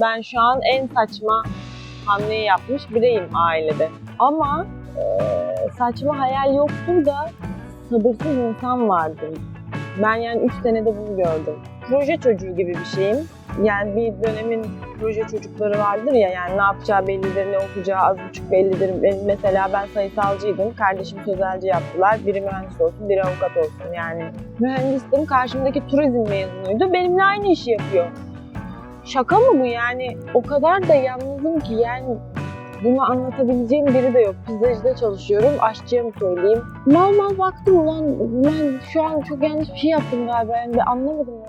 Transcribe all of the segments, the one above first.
Ben şu an en saçma hamleyi yapmış bireyim ailede. Ama eee, saçma hayal yoktur da sabırsız insan vardır. Ben yani 3 senede bunu gördüm. Proje çocuğu gibi bir şeyim. Yani bir dönemin proje çocukları vardır ya yani ne yapacağı bellidir, ne okuyacağı az buçuk bellidir. Benim mesela ben sayısalcıydım, kardeşim sözelci yaptılar. Biri mühendis olsun, biri avukat olsun yani. Mühendistim, karşımdaki turizm mezunuydu. Benimle aynı işi yapıyor. Şaka mı bu yani? O kadar da yalnızım ki yani bunu anlatabileceğim biri de yok. Pizzacıda çalışıyorum, aşçıya mı söyleyeyim? Mal mal baktım ulan ben şu an çok yanlış bir şey yaptım galiba yani anlamadım ya.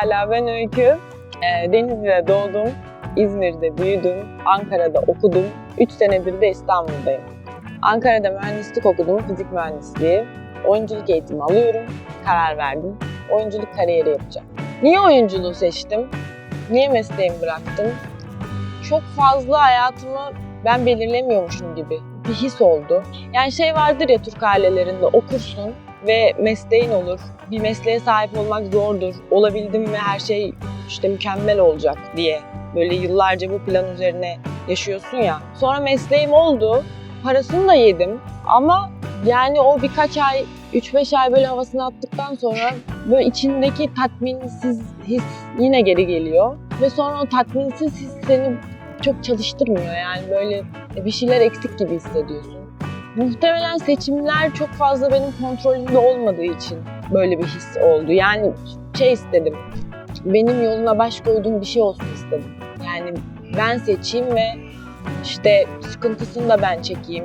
Pekala ben Öykü. Ee, Denizli'de doğdum, İzmir'de büyüdüm, Ankara'da okudum. 3 senedir de İstanbul'dayım. Ankara'da mühendislik okudum, fizik mühendisliği. Oyunculuk eğitimi alıyorum, karar verdim. Oyunculuk kariyeri yapacağım. Niye oyunculuğu seçtim? Niye mesleğimi bıraktım? Çok fazla hayatımı ben belirlemiyormuşum gibi bir his oldu. Yani şey vardır ya Türk ailelerinde okursun ve mesleğin olur. Bir mesleğe sahip olmak zordur. Olabildim ve her şey işte mükemmel olacak diye. Böyle yıllarca bu plan üzerine yaşıyorsun ya. Sonra mesleğim oldu. Parasını da yedim. Ama yani o birkaç ay, 3-5 ay böyle havasını attıktan sonra böyle içindeki tatminsiz his yine geri geliyor. Ve sonra o tatminsiz his seni çok çalıştırmıyor yani böyle bir şeyler eksik gibi hissediyorsun. Muhtemelen seçimler çok fazla benim kontrolümde olmadığı için böyle bir his oldu. Yani şey istedim, benim yoluna baş koyduğum bir şey olsun istedim. Yani ben seçeyim ve işte sıkıntısını da ben çekeyim,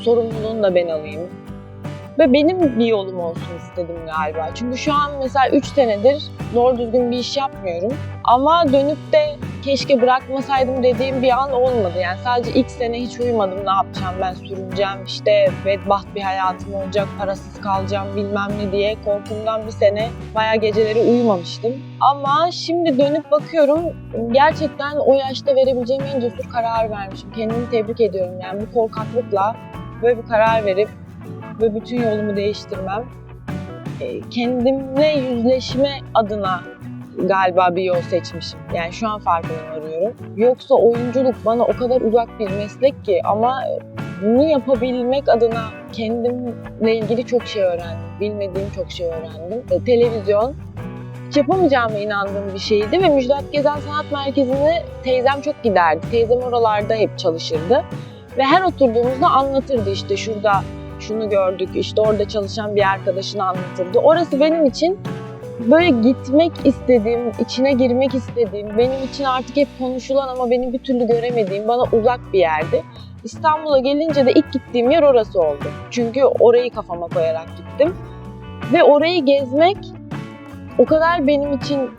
sorumluluğunu da ben alayım. Ve benim bir yolum olsun istedim galiba. Çünkü şu an mesela 3 senedir doğru düzgün bir iş yapmıyorum. Ama dönüp de keşke bırakmasaydım dediğim bir an olmadı. Yani sadece ilk sene hiç uyumadım ne yapacağım ben sürüneceğim işte bedbaht bir hayatım olacak parasız kalacağım bilmem ne diye korkumdan bir sene bayağı geceleri uyumamıştım. Ama şimdi dönüp bakıyorum gerçekten o yaşta verebileceğim en cesur karar vermişim. Kendimi tebrik ediyorum yani bu korkaklıkla böyle bir karar verip ve bütün yolumu değiştirmem e, kendimle yüzleşme adına galiba bir yol seçmişim. Yani şu an farkına varıyorum. Yoksa oyunculuk bana o kadar uzak bir meslek ki ama bunu yapabilmek adına kendimle ilgili çok şey öğrendim. Bilmediğim çok şey öğrendim. E, televizyon hiç yapamayacağıma inandığım bir şeydi ve Müjdat Gezen Sanat Merkezi'ne teyzem çok giderdi. Teyzem oralarda hep çalışırdı. Ve her oturduğumuzda anlatırdı işte şurada şunu gördük, işte orada çalışan bir arkadaşını anlatırdı. Orası benim için böyle gitmek istediğim, içine girmek istediğim, benim için artık hep konuşulan ama benim bir türlü göremediğim, bana uzak bir yerdi. İstanbul'a gelince de ilk gittiğim yer orası oldu. Çünkü orayı kafama koyarak gittim. Ve orayı gezmek o kadar benim için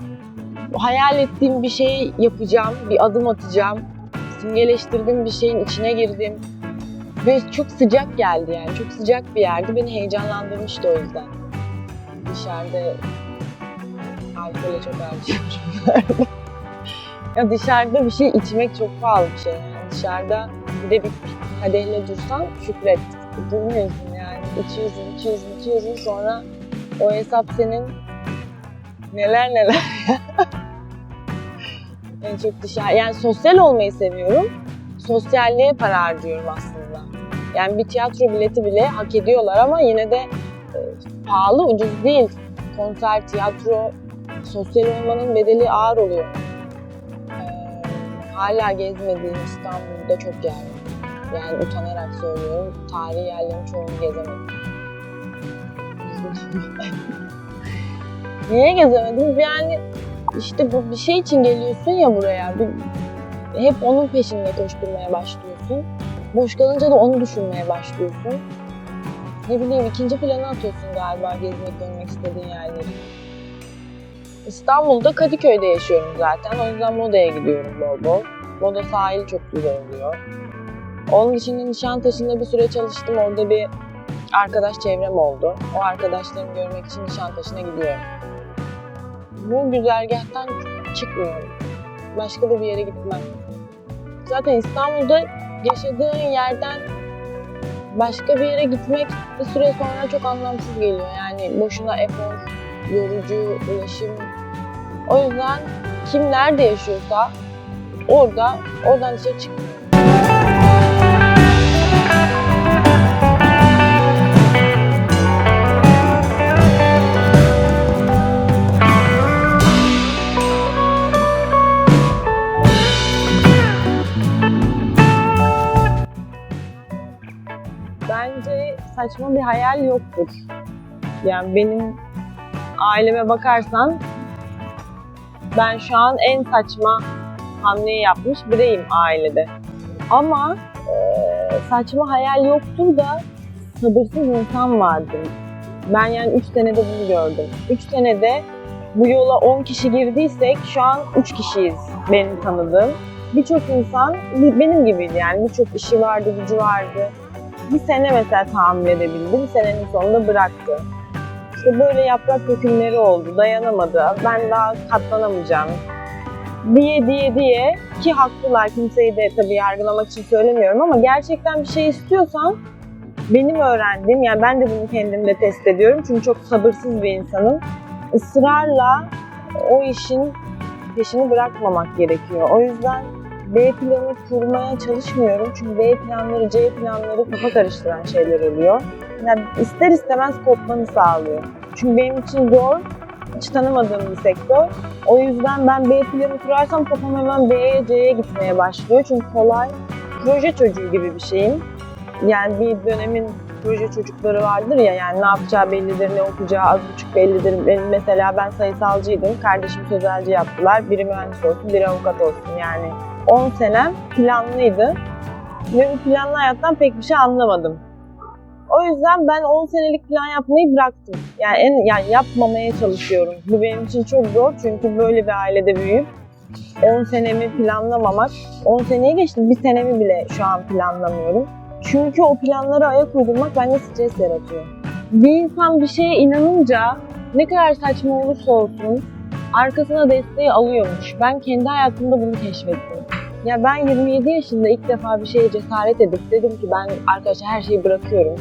hayal ettiğim bir şeyi yapacağım, bir adım atacağım. Simgeleştirdiğim bir şeyin içine girdim. Ve çok sıcak geldi yani. Çok sıcak bir yerdi. Beni heyecanlandırmıştı o yüzden. Dışarıda alkole çok harcıyorum. ya dışarıda bir şey içmek çok pahalı bir şey yani. Dışarıda bir de bir kadehle dursan şükret. Durmuyorsun yani. İçiyorsun, içiyorsun, içiyorsun. Sonra o hesap senin neler neler. en çok dışarı... Yani sosyal olmayı seviyorum. Sosyalliğe para harcıyorum aslında. Yani bir tiyatro bileti bile hak ediyorlar ama yine de e, pahalı, ucuz değil. Konser, tiyatro, sosyal olmanın bedeli ağır oluyor. E, hala gezmediğim İstanbul'da çok yer var. Yani utanarak söylüyorum, tarihi yerlerin çoğunu gezemedim. Niye gezemedim? Yani işte bu bir şey için geliyorsun ya buraya. Bir, hep onun peşinde koşturmaya başlıyorsun. Boş kalınca da onu düşünmeye başlıyorsun. Ne bileyim ikinci plana atıyorsun galiba gezmek, görmek istediğin yerleri. İstanbul'da Kadıköy'de yaşıyorum zaten. O yüzden Moda'ya gidiyorum bol bol. Moda sahil çok güzel oluyor. Onun dışında Nişantaşı'nda bir süre çalıştım. Orada bir arkadaş çevrem oldu. O arkadaşlarımı görmek için Nişantaşı'na gidiyorum. Bu güzergahtan çıkmıyorum. Başka da bir yere gitmem. Zaten İstanbul'da yaşadığın yerden başka bir yere gitmek bir süre sonra çok anlamsız geliyor. Yani boşuna efor, yorucu, ulaşım. O yüzden kim nerede yaşıyorsa orada, oradan dışarı çıkmıyor. Saçma bir hayal yoktur. Yani benim aileme bakarsan ben şu an en saçma hamleyi yapmış bireyim ailede. Ama eee, saçma hayal yoktur da sabırsız insan vardır. Ben yani 3 senede bunu gördüm. 3 senede bu yola 10 kişi girdiysek şu an 3 kişiyiz benim tanıdığım. Birçok insan benim gibiydi yani birçok işi vardı, gücü vardı. Bir sene mesela tahammül edebildi, bir senenin sonunda bıraktı. İşte böyle yaprak dökümleri oldu, dayanamadı. Ben daha katlanamayacağım. Diye diye diye ki haklılar kimseyi de tabii yargılamak için söylemiyorum ama gerçekten bir şey istiyorsan benim öğrendiğim yani ben de bunu kendimde test ediyorum çünkü çok sabırsız bir insanım. Israrla o işin peşini bırakmamak gerekiyor. O yüzden B planı kurmaya çalışmıyorum çünkü B planları, C planları kafa karıştıran şeyler oluyor. Yani ister istemez kopmanı sağlıyor. Çünkü benim için zor, hiç tanımadığım bir sektör. O yüzden ben B planı kurarsam kafam hemen B'ye, C'ye gitmeye başlıyor. Çünkü kolay, proje çocuğu gibi bir şeyim. Yani bir dönemin proje çocukları vardır ya yani ne yapacağı bellidir, ne okuyacağı az buçuk bellidir. Benim mesela ben sayısalcıydım, kardeşim sözelci yaptılar. Biri mühendis olsun, biri avukat olsun yani. 10 senem planlıydı ve bu planlı hayattan pek bir şey anlamadım. O yüzden ben 10 senelik plan yapmayı bıraktım. Yani en yani yapmamaya çalışıyorum. Bu benim için çok zor çünkü böyle bir ailede büyüyüp 10 senemi planlamamak, 10 seneyi geçtim bir senemi bile şu an planlamıyorum. Çünkü o planlara ayak uydurmak bende stres yaratıyor. Bir insan bir şeye inanınca ne kadar saçma olursa olsun arkasına desteği alıyormuş. Ben kendi hayatımda bunu keşfettim. Ya ben 27 yaşında ilk defa bir şeye cesaret edip dedim ki ben arkadaşlar her şeyi bırakıyorum.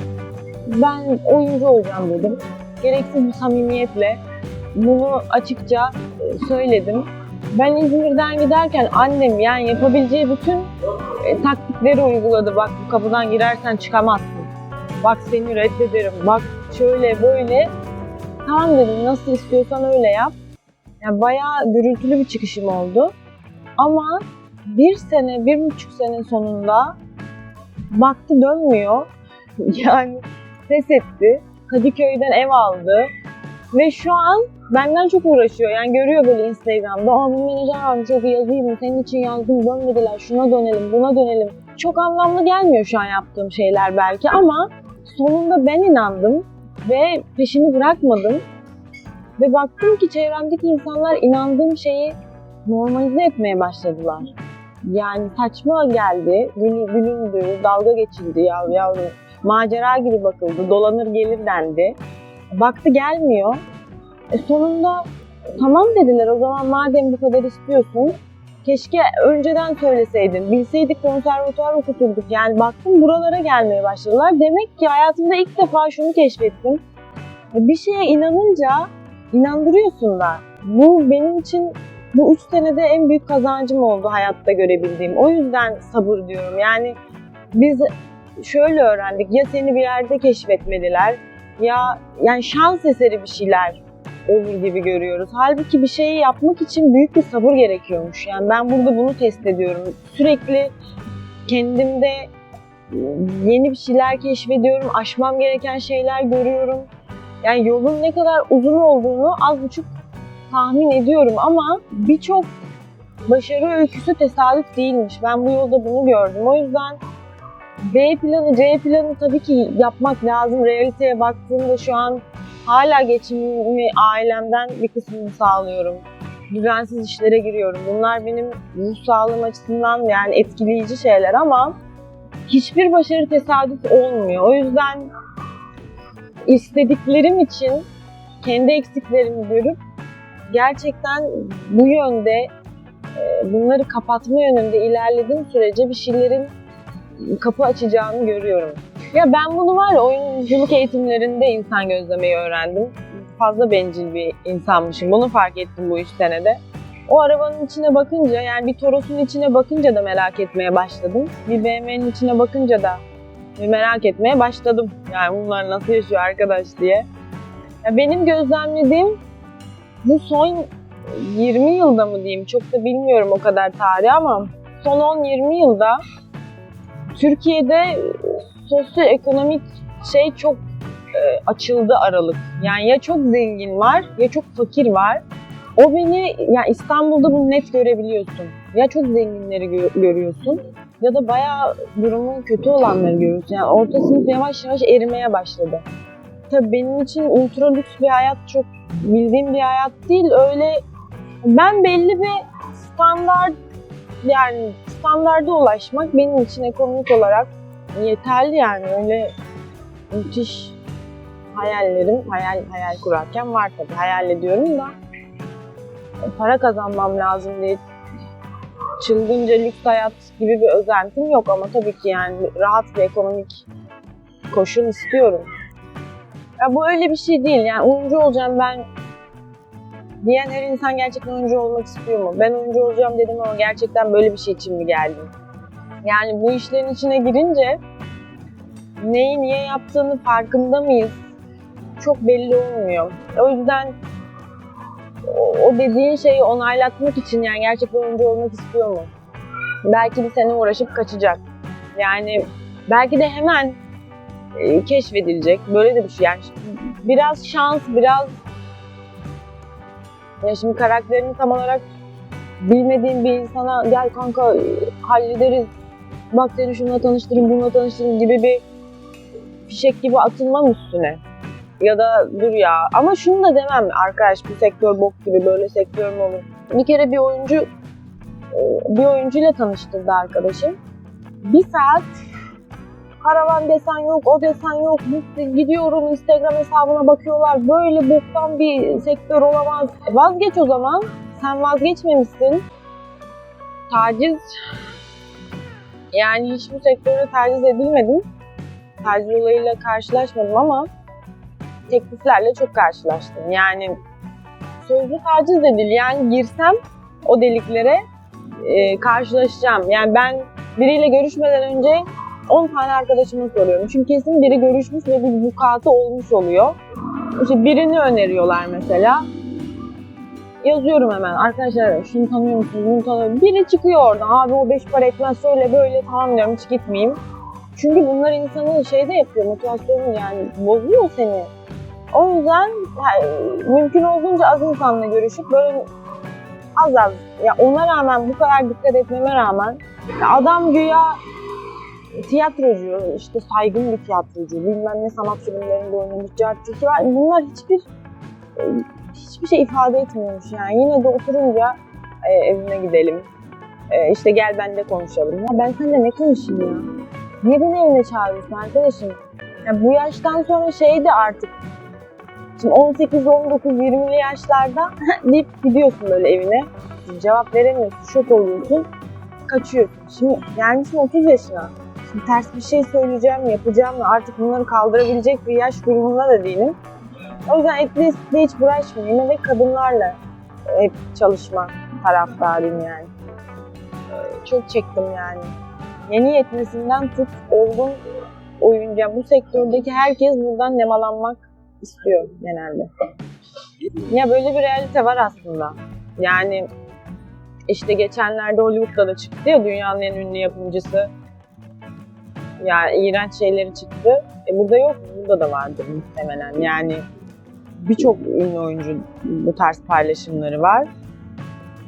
Ben oyuncu olacağım dedim. Gereksiz bir samimiyetle bunu açıkça e, söyledim. Ben İzmir'den giderken annem yani yapabileceği bütün e, taktikleri uyguladı. Bak bu kapıdan girersen çıkamazsın. Bak seni reddederim. Bak şöyle böyle. Tamam dedim nasıl istiyorsan öyle yap. Yani bayağı gürültülü bir çıkışım oldu. Ama bir sene, bir buçuk sene sonunda baktı dönmüyor. Yani pes etti. Kadıköy'den ev aldı. Ve şu an benden çok uğraşıyor. Yani görüyor böyle Instagram'da. Aa bu menajer varmış çok yazayım? Senin için yazdım dönmediler. Şuna dönelim, buna dönelim. Çok anlamlı gelmiyor şu an yaptığım şeyler belki ama sonunda ben inandım ve peşini bırakmadım. Ve baktım ki çevremdeki insanlar inandığım şeyi normalize etmeye başladılar. Yani saçma geldi, gül, gülündü, dalga geçildi ya yavrum. Macera gibi bakıldı, dolanır gelir dendi. Baktı gelmiyor. E sonunda tamam dediler o zaman madem bu kadar istiyorsun keşke önceden söyleseydin. Bilseydik konservatuvar okuturduk. Yani baktım buralara gelmeye başladılar. Demek ki hayatımda ilk defa şunu keşfettim. E, Bir şeye inanınca inandırıyorsun da. Bu benim için bu üç senede en büyük kazancım oldu hayatta görebildiğim. O yüzden sabır diyorum. Yani biz şöyle öğrendik. Ya seni bir yerde keşfetmediler ya yani şans eseri bir şeyler olur gibi görüyoruz. Halbuki bir şeyi yapmak için büyük bir sabır gerekiyormuş. Yani ben burada bunu test ediyorum. Sürekli kendimde yeni bir şeyler keşfediyorum. Aşmam gereken şeyler görüyorum. Yani yolun ne kadar uzun olduğunu az buçuk tahmin ediyorum ama birçok başarı öyküsü tesadüf değilmiş. Ben bu yolda bunu gördüm. O yüzden B planı, C planı tabii ki yapmak lazım. Realiteye baktığımda şu an hala geçimimi ailemden bir kısmını sağlıyorum. Düzensiz işlere giriyorum. Bunlar benim ruh sağlığım açısından yani etkileyici şeyler ama hiçbir başarı tesadüf olmuyor. O yüzden istediklerim için kendi eksiklerimi görüp gerçekten bu yönde e, bunları kapatma yönünde ilerlediğim sürece bir şeylerin kapı açacağını görüyorum. Ya ben bunu var ya oyunculuk eğitimlerinde insan gözlemeyi öğrendim. Fazla bencil bir insanmışım. Bunu fark ettim bu üç senede. O arabanın içine bakınca yani bir Toros'un içine bakınca da merak etmeye başladım. Bir BMW'nin içine bakınca da merak etmeye başladım. Yani bunlar nasıl yaşıyor arkadaş diye. Ya benim gözlemlediğim bu son 20 yılda mı diyeyim çok da bilmiyorum o kadar tarih ama son 10-20 yılda Türkiye'de sosyoekonomik şey çok e, açıldı aralık. Yani ya çok zengin var ya çok fakir var. O beni yani İstanbul'da bunu net görebiliyorsun. Ya çok zenginleri gö- görüyorsun ya da bayağı durumu kötü olanları görüyorsun. Yani orta sınıf yavaş yavaş erimeye başladı. Tabii benim için ultra lüks bir hayat çok bildiğim bir hayat değil. Öyle ben belli bir standart yani standarda ulaşmak benim için ekonomik olarak yeterli yani öyle müthiş hayallerim, hayal hayal kurarken var tabii hayal ediyorum da para kazanmam lazım diye çılgınca lüks hayat gibi bir özentim yok ama tabii ki yani rahat bir ekonomik koşul istiyorum. Ya bu öyle bir şey değil yani oyuncu olacağım ben diyen her insan gerçekten oyuncu olmak istiyor mu? Ben oyuncu olacağım dedim ama gerçekten böyle bir şey için mi geldim? Yani bu işlerin içine girince neyi niye yaptığını farkında mıyız? Çok belli olmuyor. O yüzden o, dediğin şeyi onaylatmak için yani gerçekten oyuncu olmak istiyor mu? Belki bir sene uğraşıp kaçacak. Yani belki de hemen e, keşfedilecek. Böyle de bir şey. Yani biraz şans, biraz ya şimdi karakterini tam olarak bilmediğin bir insana gel kanka e, hallederiz. Bak seni şununla tanıştırayım, bununla tanıştırayım gibi bir fişek gibi atılmam üstüne. Ya da dur ya ama şunu da demem arkadaş bu sektör bok gibi böyle sektör mü olur? Bir kere bir oyuncu e, bir oyuncuyla tanıştırdı arkadaşım. Bir saat karavan desen yok, o desen yok. Gidiyorum Instagram hesabına bakıyorlar. Böyle boktan bir sektör olamaz. Vazgeç o zaman. Sen vazgeçmemişsin. Taciz yani hiç bu sektörde taciz edilmedim. Taciz olayıyla karşılaşmadım ama tekliflerle çok karşılaştım. Yani sözlü taciz de değil. Yani girsem o deliklere e, karşılaşacağım. Yani ben biriyle görüşmeden önce 10 tane arkadaşıma soruyorum. Çünkü kesin biri görüşmüş ve bir vukuatı olmuş oluyor. İşte birini öneriyorlar mesela. Yazıyorum hemen arkadaşlar şunu tanıyor musunuz, bunu tanıyor musunuz? Biri çıkıyor oradan abi o beş para etmez şöyle böyle tamam diyorum hiç gitmeyeyim. Çünkü bunlar insanı şeyde yapıyor motivasyonu yani bozuyor seni. O yüzden yani, mümkün olduğunca az insanla görüşüp böyle az az ya ona rağmen bu kadar dikkat etmeme rağmen adam güya tiyatrocu, işte saygın bir tiyatrocu, bilmem ne sanat filmlerinde oynamış, cartçısı var. Bunlar hiçbir hiçbir şey ifade etmiyormuş yani. Yine de oturunca e, evine gidelim. E, işte gel benimle konuşalım. Ya ben seninle ne konuşayım ya? Niye beni evine çağırıyorsun arkadaşım? Ya bu yaştan sonra şey de artık Şimdi 18, 19, 20'li yaşlarda deyip gidiyorsun böyle evine. Cevap veremiyorsun, şok oluyorsun, kaçıyorsun. Şimdi gelmişsin 30 yaşına. Şimdi ters bir şey söyleyeceğim, yapacağım ve artık bunları kaldırabilecek bir yaş grubunda da değilim. O yüzden etli hiç bulaşmayayım ve kadınlarla hep çalışma taraftarıyım yani. Çok çektim yani. Yeni yetmesinden tut, olgun oyuncuya. Bu sektördeki herkes buradan nemalanmak istiyor genelde. Ya böyle bir realite var aslında. Yani işte geçenlerde Hollywood'da da çıktı ya dünyanın en ünlü yapımcısı. Yani iğrenç şeyleri çıktı. E burada yok, burada da vardır muhtemelen. Yani birçok ünlü oyuncu bu tarz paylaşımları var.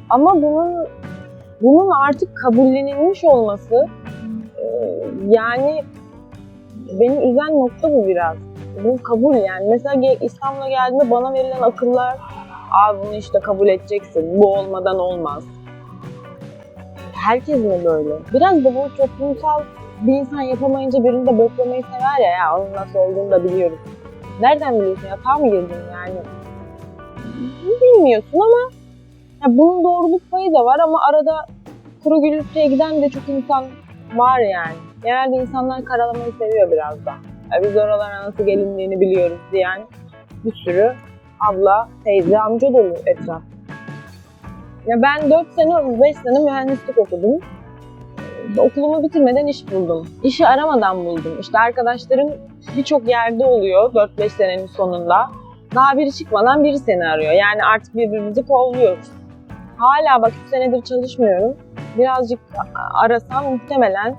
Ama bunun bunun artık kabullenilmiş olması e, yani beni üzen nokta bu biraz. Bu kabul yani. Mesela İstanbul'a geldiğinde bana verilen akıllar abi bunu işte kabul edeceksin. Bu olmadan olmaz. Herkes mi böyle? Biraz da bu toplumsal bir insan yapamayınca birini de boklamayı sever ya. ya onun nasıl olduğunu da biliyoruz. Nereden biliyorsun yatağa mı girdin yani? Bilmiyorsun ama ya bunun doğruluk payı da var ama arada kuru gürültüye giden de çok insan var yani. Genelde insanlar karalamayı seviyor biraz da. Ya biz oralara nasıl gelindiğini biliyoruz diyen bir sürü abla, teyze, amca dolu etraf. Ya ben 4 sene, 5 sene mühendislik okudum. Okulumu bitirmeden iş buldum. İşi aramadan buldum. İşte arkadaşlarım birçok yerde oluyor 4-5 senenin sonunda. Daha biri çıkmadan biri seni arıyor. Yani artık birbirimizi kolluyoruz. Hala bak 3 senedir çalışmıyorum. Birazcık arasam muhtemelen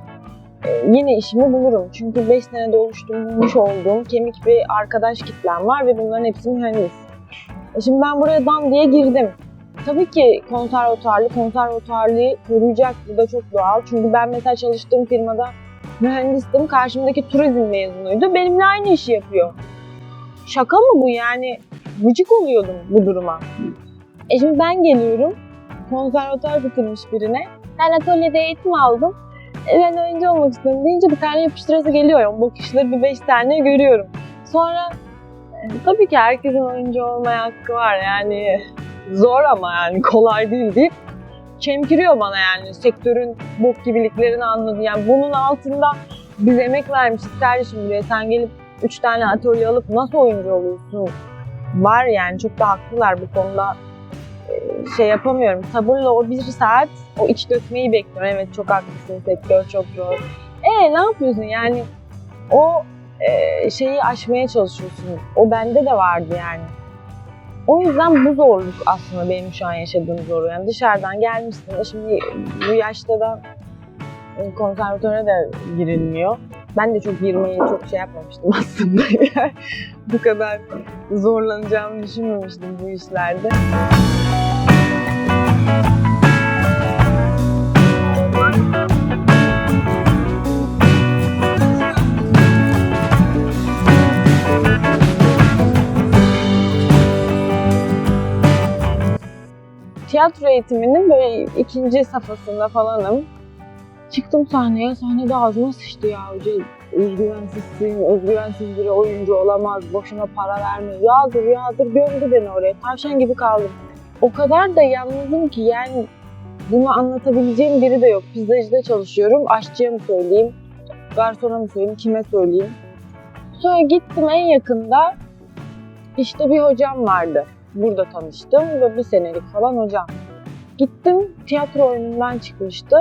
e, yine işimi bulurum. Çünkü 5 senede oluşturmuş olduğum kemik bir arkadaş kitlem var ve bunların hepsi mühendis. E Şimdi ben buraya dam diye girdim. Tabii ki konservatuarlı, konservatuarlığı koruyacak. Bu da çok doğal. Çünkü ben mesela çalıştığım firmada mühendistim. Karşımdaki turizm mezunuydu. Benimle aynı işi yapıyor. Şaka mı bu yani? Gıcık oluyordum bu duruma. E şimdi ben geliyorum. Konservatuar bitirmiş birine. Ben atölyede eğitim aldım. E ben oyuncu olmak istiyorum deyince bir tane yapıştırası geliyor. Bakışları bir beş tane görüyorum. Sonra tabii ki herkesin oyuncu olmaya hakkı var. Yani zor ama yani kolay değil deyip çemkiriyor bana yani sektörün bok gibiliklerini anladı. Yani bunun altında biz emek vermişiz kardeşim buraya sen gelip üç tane atölye alıp nasıl oyuncu oluyorsun? Var yani çok da haklılar bu konuda Ee, şey yapamıyorum. Sabırla o bir saat o iç dökmeyi bekliyorum. Evet çok haklısın sektör çok zor. E ne yapıyorsun yani o e, şeyi aşmaya çalışıyorsun. O bende de vardı yani. O yüzden bu zorluk aslında benim şu an yaşadığım zorluk. Yani dışarıdan gelmişsin. Şimdi bu yaşta da e, konservatöre de girilmiyor. Ben de çok girmeyi çok şey yapmamıştım aslında. Bu kadar zorlanacağımı düşünmemiştim bu işlerde. Tiyatro eğitiminin böyle ikinci safhasında falanım. Çıktım sahneye, sahnede ağzıma sıçtı ya hoca. Özgüvensizsin, özgüvensiz biri oyuncu olamaz, boşuna para verme. Yağdır yağdır gömdü beni oraya, tavşan gibi kaldım. O kadar da yalnızım ki yani bunu anlatabileceğim biri de yok. Pizzacıda çalışıyorum, aşçıya mı söyleyeyim, garsona mı söyleyeyim, kime söyleyeyim. Sonra gittim en yakında, işte bir hocam vardı. Burada tanıştım ve bir senelik falan hocam. Gittim, tiyatro oyunundan çıkmıştı.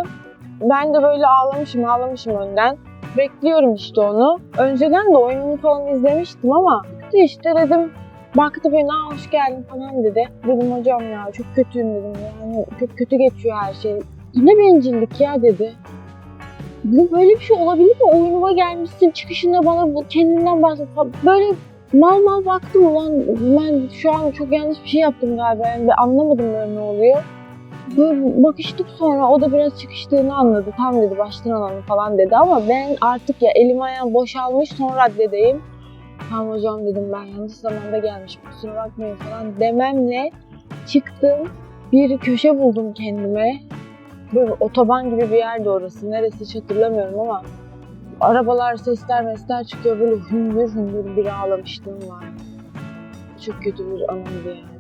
Ben de böyle ağlamışım ağlamışım önden. Bekliyorum işte onu. Önceden de oyununu falan izlemiştim ama işte dedim baktı beni aa hoş geldin falan dedi. Dedim hocam ya çok kötüyüm dedim yani çok kötü geçiyor her şey. Ne bencillik ya dedi. Bu böyle bir şey olabilir mi? Oyunuma gelmişsin çıkışında bana bu kendinden bahset. Böyle mal mal baktım ulan ben şu an çok yanlış bir şey yaptım galiba yani ve anlamadım böyle ne oluyor. Böyle bakıştık sonra o da biraz çıkıştığını anladı. Tam dedi baştan alalım falan dedi ama ben artık ya elim ayağım boşalmış son raddedeyim. Tamam hocam dedim ben yanlış zamanda gelmişim kusura bakmayın falan dememle çıktım. Bir köşe buldum kendime. Böyle otoban gibi bir yerde orası. Neresi hiç hatırlamıyorum ama Arabalar sesler mesler çıkıyor. Böyle hüngür hüngür bir ağlamıştım var. Çok kötü bir anımdı yani.